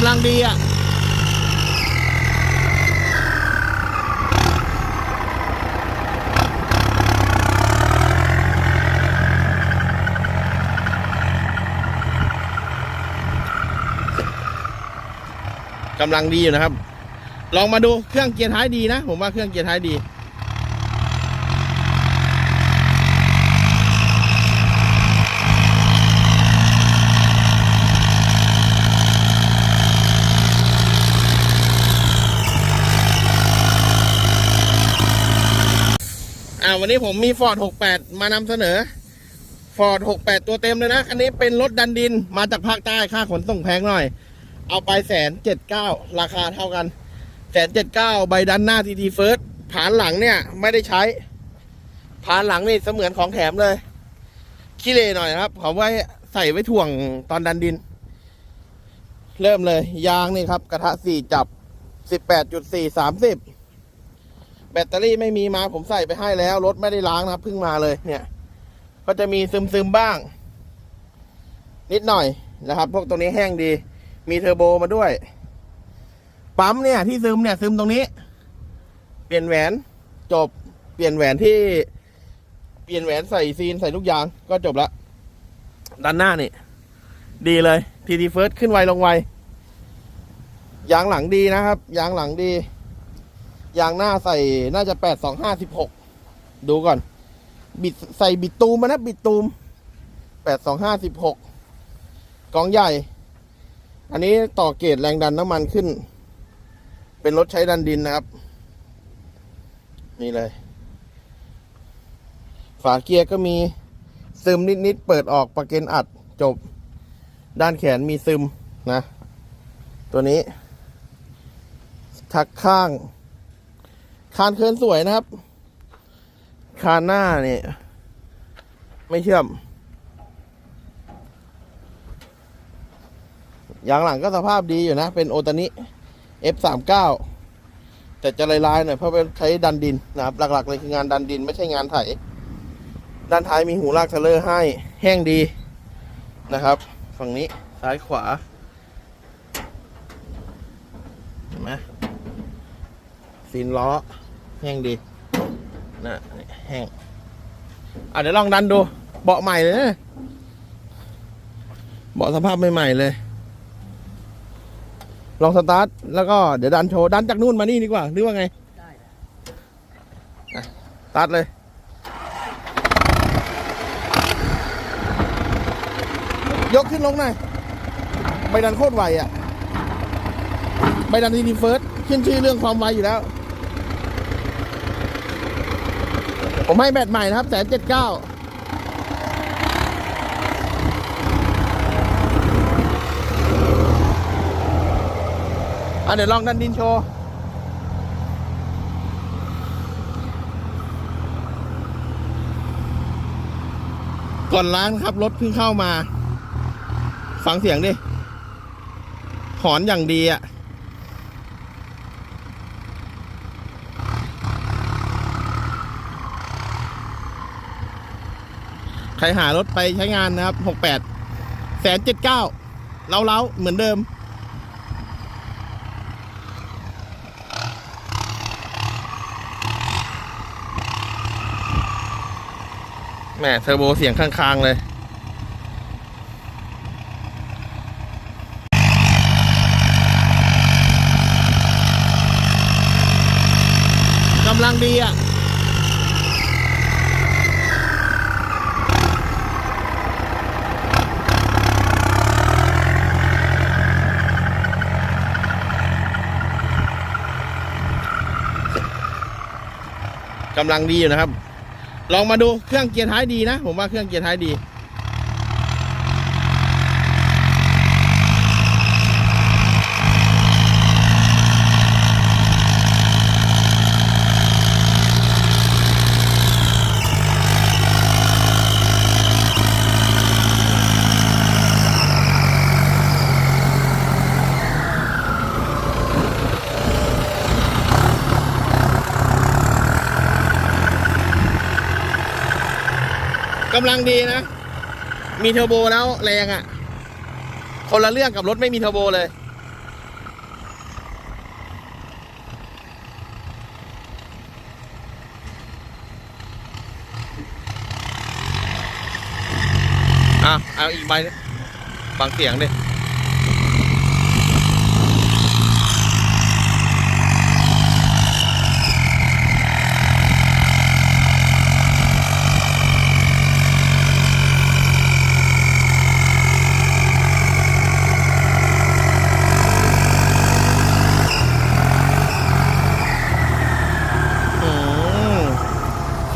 ำลังดีอะกำลังดีอยู่นะครับ ลองมาดูเครื่องเกียร์ท้ายดีนะ ผมว่าเครื่องเกียร์ท้ายดี อ่าวันนี้ผมมี Ford 68มานำเสนอ Ford 68ตัวเต็มเลยนะอันนี้เป็นรถดันดินมาจากภาคใต้ค่าขนส่งแพงหน่อย เอาไปแสนเจ็ดเก้าราคาเท่ากันแสนเจ็ดเก้าใบดันหน้าทีทีเฟิร์สผานหลังเนี่ย ไม่ได้ใช้ ผานหลังนี่เสมือนของแถมเลยขี้เลหน่อยครับเขาไว้ใส่ไว้ถ่วงตอนดันดิน เริ่มเลย ยางนี่ครับ กระทะสี่จับสิบแปดจุดสี่สามสิบ ตเตอรี่ไม่มีมาผมใส่ไปให้แล้ว รถไม่ได้ล้างนะครับเพิ่งมาเลยเนี่ย ก็จะมีซึมซึมๆบ้าง นิดหน่อยนะครับ พวกตัวนี้แห้งดี มีเทอร์โบมาด้วย ปั๊มเนี่ยที่ซึมเนี่ยซึมตรงนี้ เปลี่ยนแหวนจบ เปลี่ยนแหวนที่ เปลี่ยนแหวนใส่ซีนใส่ทุกอย่างก็จบละด้านหน้านี่ ดีเลยทีทีเฟิร์สขึ้นไวลงไวยางหลังดีนะครับ ยางหลังดี ยางหน้าใส่น่าจะแปดสองห้าสิบหกดูก่อน บิดใส่บิดตูมมานะ บิดตูมแปดสองห้าสิบหกกองใหญ่ อันนี้ต่อเกจแรงดันน้ำมันขึ้น เป็นรถใช้ดันดินนะครับ นี่เลย ฝาเกียร์ก็มีซึมนิดๆเปิดออกประเก็นอัดจบ ด้านแขนมีซึมนะ ตัวนี้ ทักข้าง คานเคินสวยนะครับ คานหน้าเนี่ยไม่เชื่อม ยางหลังก็สภาพดีอยู่นะ เป็นโอตานิ F39 แต่จะลายๆหน่อยเพราะเป็นใช้ดันดินนะครับ หลักๆเลยคืองานดันดินไม่ใช่งานไถ ด้านท้ายมีหูลากเทเลอร์ให้แห้งดีนะครับ ฝั่งนี้ซ้ายขวา เห็นไหม ซีนล้อ แห้งดีนะแห้งอะเดี๋ยวลองดันดู เบาะใหม่เลยนะเบาะสภาพใหม่ๆเลย ลองสตาร์ทแล้วก็เดี๋ยวดันโชว์ดันจากนู่นมานี่ดีกว่า หรือว่าไงได้นะอะสตาร์ทเลยยกขึ้นลงหน่อยใบดันโคตรไวอะใบดันทีดีเฟิร์สขึ้นชื่อเรื่องความไวอยู่แล้ว ผมให้แบตใหม่นะครับแสนเจ็ดเก้าอะเดี๋ยวลองดันดินโชว์ก่อนล้างครับ รถเพิ่งเข้ามา ฟังเสียงดิ หอนอย่างดีอะ ใครหารถไปใช้งานนะครับหกแปดแสนเจ็ดเก้าเล้าๆเหมือนเดิมแหม่เทอร์โบเสียงข้าง ๆ เลยกำลังดีอะ กำลังดีอยู่นะครับ ลองมาดูเครื่องเกียร์ท้ายดีนะ ผมว่าเครื่องเกียร์ท้ายดี กำลังดีนะ มีเทอร์โบแล้วแรงอะ่ะ คนละเรื่องกับรถไม่มีเทอร์โบเลย อะ เอาอีกใบบางเสียงเนี่ย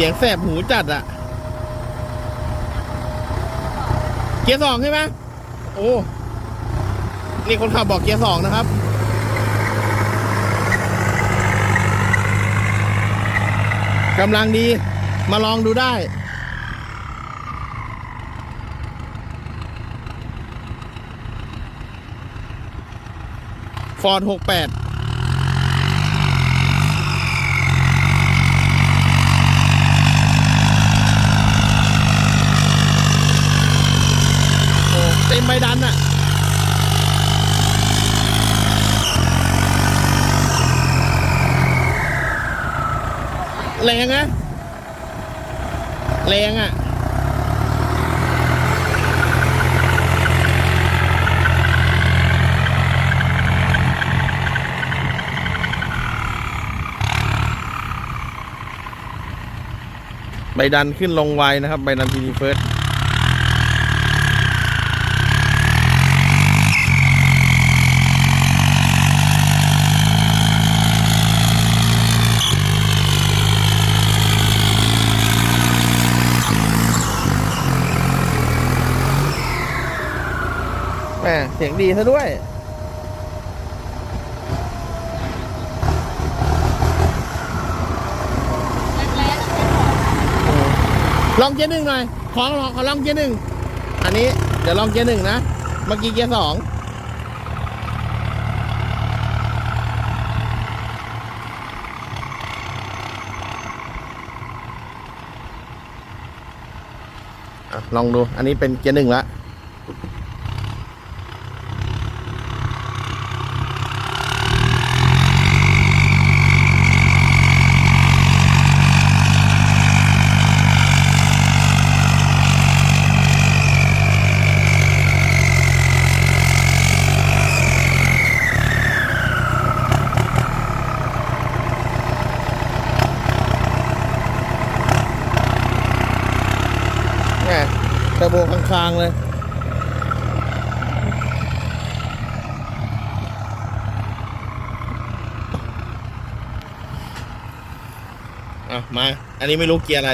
สียงแสบหูจัดอะเกียร์สองใช่ไหมโอ้นี่คนขับบอกเกียร์สองนะครับกำลังดีมาลองดูได้ ฟอร์ดหกแปด โอ้ เต็มใบดันอะแรงนะแรงอะใบดันขึ้นลงไวนะครับ ใบดันทีดีเฟิร์ส เสียงดีซะด้วย ลองเกียร์หนึ่งหน่อย ขอลองขอลองเกียร์หนึ่ง อันนี้เดี๋ยวลองเกียร์หนึ่งนะ เมื่อกี้เกียร์สองลองดู อันนี้เป็นเกียร์หนึ่งละ แหมเทอร์โบ คางเลย อะ มา อันนี้ไม่รู้เกียร์อะไร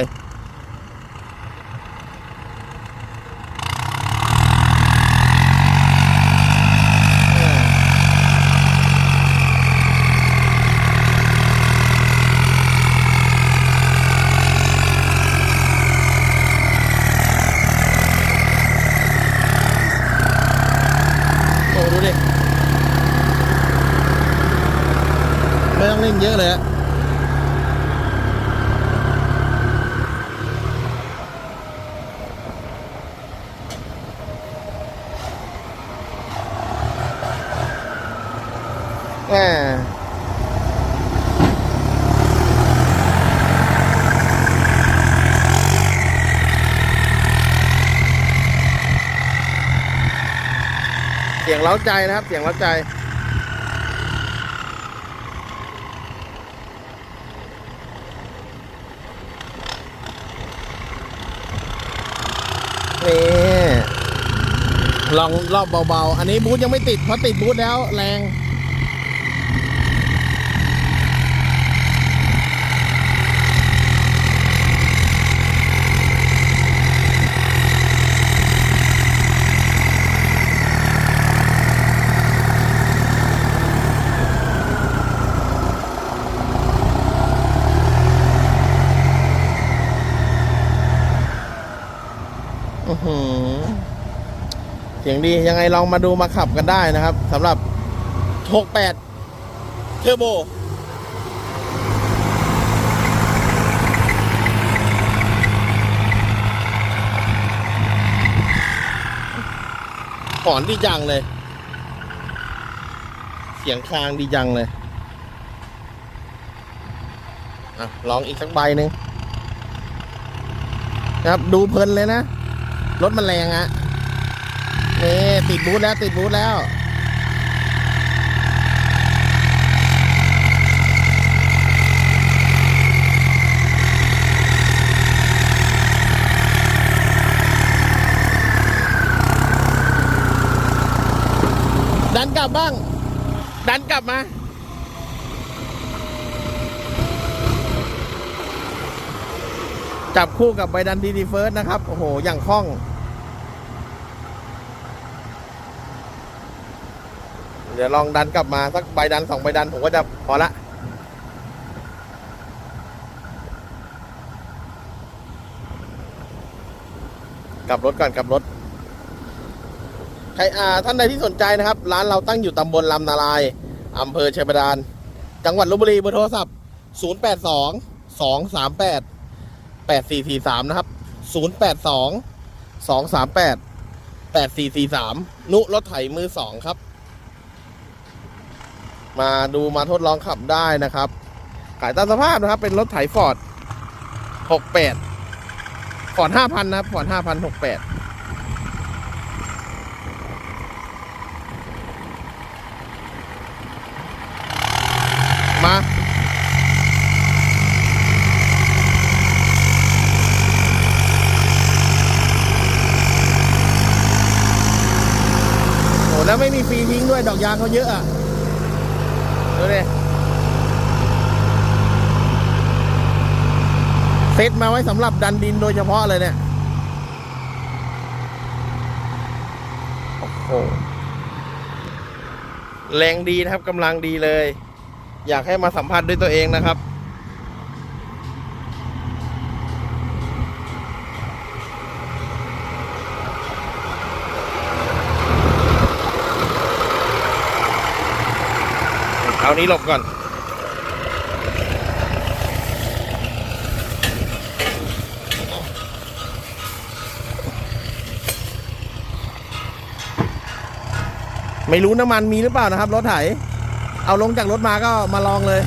โอ้ดูดิ ไม่ต้องเล่นเยอะเลยอะแหมเสี ยงเล้าใจนะครับ เสียงเล้าใจ นี่ลองรอบเบาๆ อันนี้บูธยังไม่ติดเพราะติดบูธแล้วแรง อื้อหือเสียง ดียังไงลองมาดูมาขับกันได้นะครับสำหรับ 68 เทอร์โบหอนดีจังเลย เสียงคลางดีจังเลยอะลองอีกสักใบหนึ่งครับดูเพลินเลยนะ รถมันแรงอะ นี่ติดบูธแล้วติดบูธแล้วดันกลับบ้าง ดันกลับมาจับคู่กับใบดันดีดีเฟิร์สนะครับ โอ้โห อย่างคล่อง เดี๋ยวลองดันกลับมาสักใบดันสองใบดันผมก็จะพอละกลับรถก่อนกลับรถใครอ่าท่านใดที่สนใจนะครับ ร้านเราตั้งอยู่ตำบลลำนาลายอำเภอชัยบาดาลจังหวัดลบบุรีเบอร์โทรศัพท์ 082 238 8443 นะครับ 082 238 8443 นุรถไถมือสองครับ มาดูมาทดลองขับได้นะครับ ขายตามสภาพนะครับ เป็นรถไถฟอร์ด68ฟอร์ด5,000นะครับฟอร์ด5,000 68มาโอ้แล้วไม่มีฟรีทิ้งด้วย ดอกยางเขาเยอะอะ ดูดิเซตมาไว้สำหรับดันดินโดยเฉพาะเลยเนี่ย โอ้โห แรงดีนะครับกำลังดีเลย อยากให้มาสัมผัสด้วยตัวเองนะครับ นี้หลบก่อน ไม่รู้น้ำมันมีหรือเปล่านะครับ รถไถ เอาลงจากรถมาก็มาลองเลย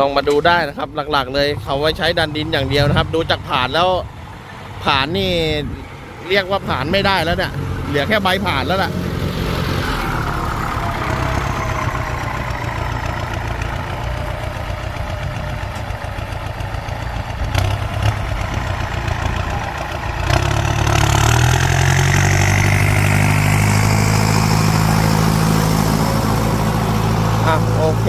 ลองมาดูได้นะครับ หลักๆ เลยเขาไว้ใช้ดันดินอย่างเดียวนะครับ ดูจากผ่านแล้วผ่านนี่เรียกว่าผ่านไม่ได้แล้วเนี่ยเหลือแค่ใบผ่านแล้วล่ะอะ โอเค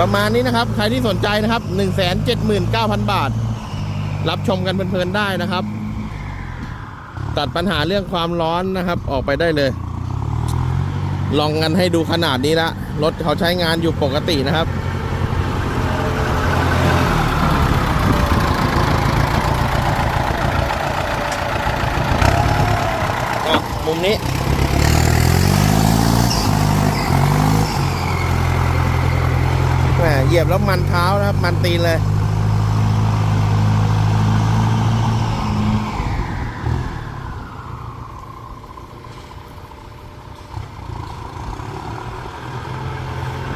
ประมาณนี้นะครับ ใครที่สนใจนะครับ 179,000 บาท รับชมกันเพลินๆได้นะครับ ตัดปัญหาเรื่องความร้อนนะครับ ออกไปได้เลย ลองกันให้ดูขนาดนี้ละรถเขาใช้งานอยู่ปกตินะครับมุมนี้ แหม เหยียบแล้วมันเท้านะครับ มันตีนเลย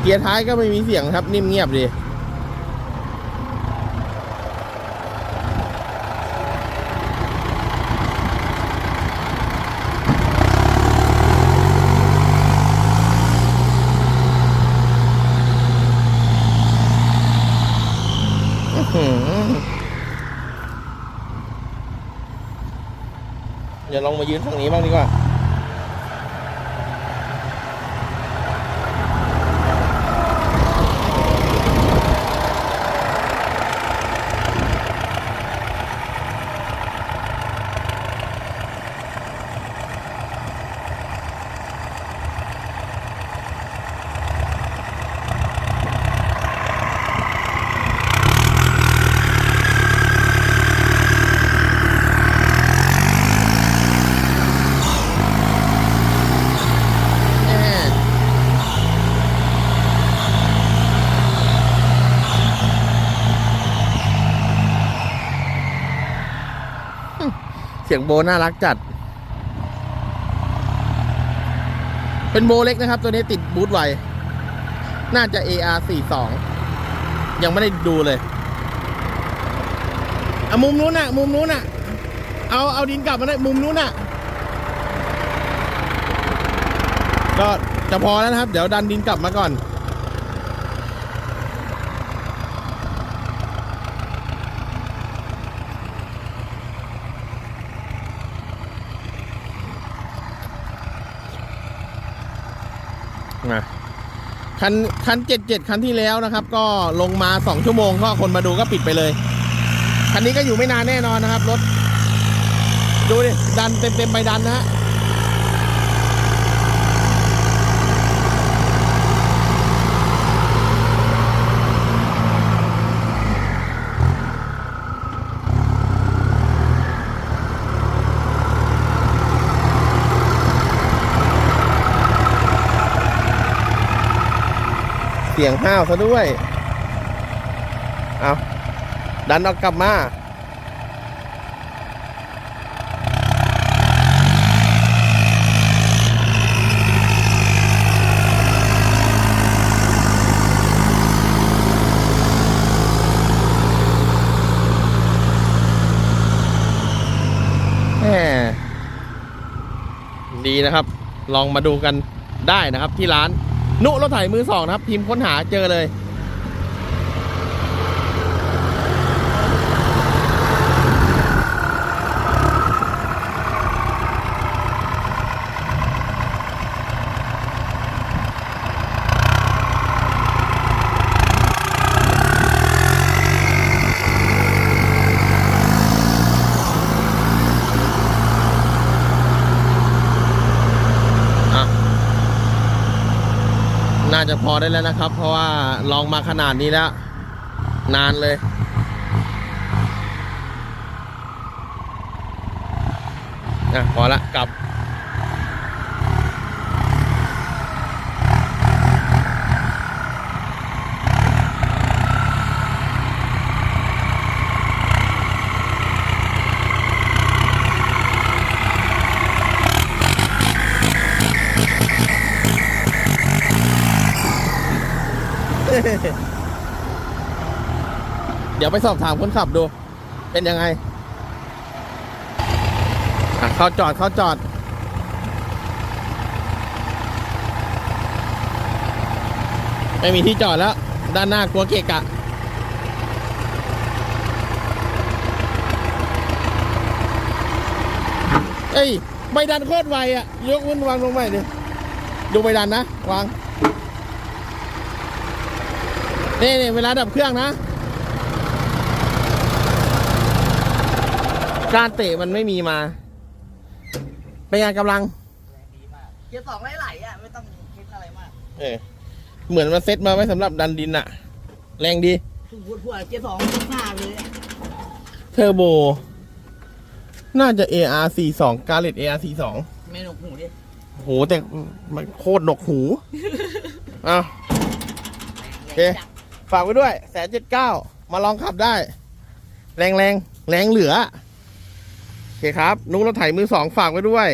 เกียร์ท้ายก็ไม่มีเสียงครับนิ่มเงียบดี เดี๋ยวลองมายืนฝั่งนี้บ้างดีกว่า อ เสียงโบน่ารักจัด เป็นโบเล็กนะครับ ตัวนี้ติดบูทไว น่าจะ AR 42ยังไม่ได้ดูเลยอะมุมนู้นน่ะ มุมนู้นน่ะ เอาเอาดินกลับมาได้มุมนู้นน่ะ ก็จะพอแล้วนะครับ เดี๋ยวดันดินกลับมาก่อน คันคันเจ็ดเจ็ดคันที่แล้วนะครับ ก็ลงมาสองชั่วโมงก็คนมาดูก็ปิดไปเลย คันนี้ก็อยู่ไม่นานแน่นอนนะครับรถ ดูดิดันเต็มเต็มๆไปดันนะฮะ สียงห้าวซะด้วย เอาดันออกกลับมา ดีนะครับ ลองมาดูกันได้นะครับที่ร้าน นุรถไถมือสองนะครับพิมพ์ค้นหาเจอเลย จะพอได้แล้วนะครับ เพราะว่าลองมาขนาดนี้แล้ว นานเลย อะ พอละกลับ ดี๋ยวไปสอบถามคนขับดู เป็นยังไงเข้าจอดเข้าจอด ไม่มีที่จอดแล้ว ด้านหน้ากลัวเกะกะเอ้ยใบดันโคตรไวอะยกขึ้นวางลงไปดิดูใบดันนะ วางนี่นี่เวลาดับเครื่องนะ การเตะมันไม่มีมา เป็นไงกำลัง ดีมากเกียร์สองไหลๆอะไม่ต้องคิดอะไรมากเออเหมือนมันเซ็ตมาไว้สำหรับดันดินอะแรงดีพูดพูดพูดเกียร์สองหน้าเลยอะเทอร์โบ น่าจะ AR 42 Garrett AR 42เมนูหูดิโหแต่มันโคตรหนวกหูเอาโอเคฝากไว้ด้วยแสนเจ็ดเก้ามาลองขับได้ แรงแรงแรงเหลือโอ เคครับ นุ้งรถไถมือสองฝากไว้ด้วย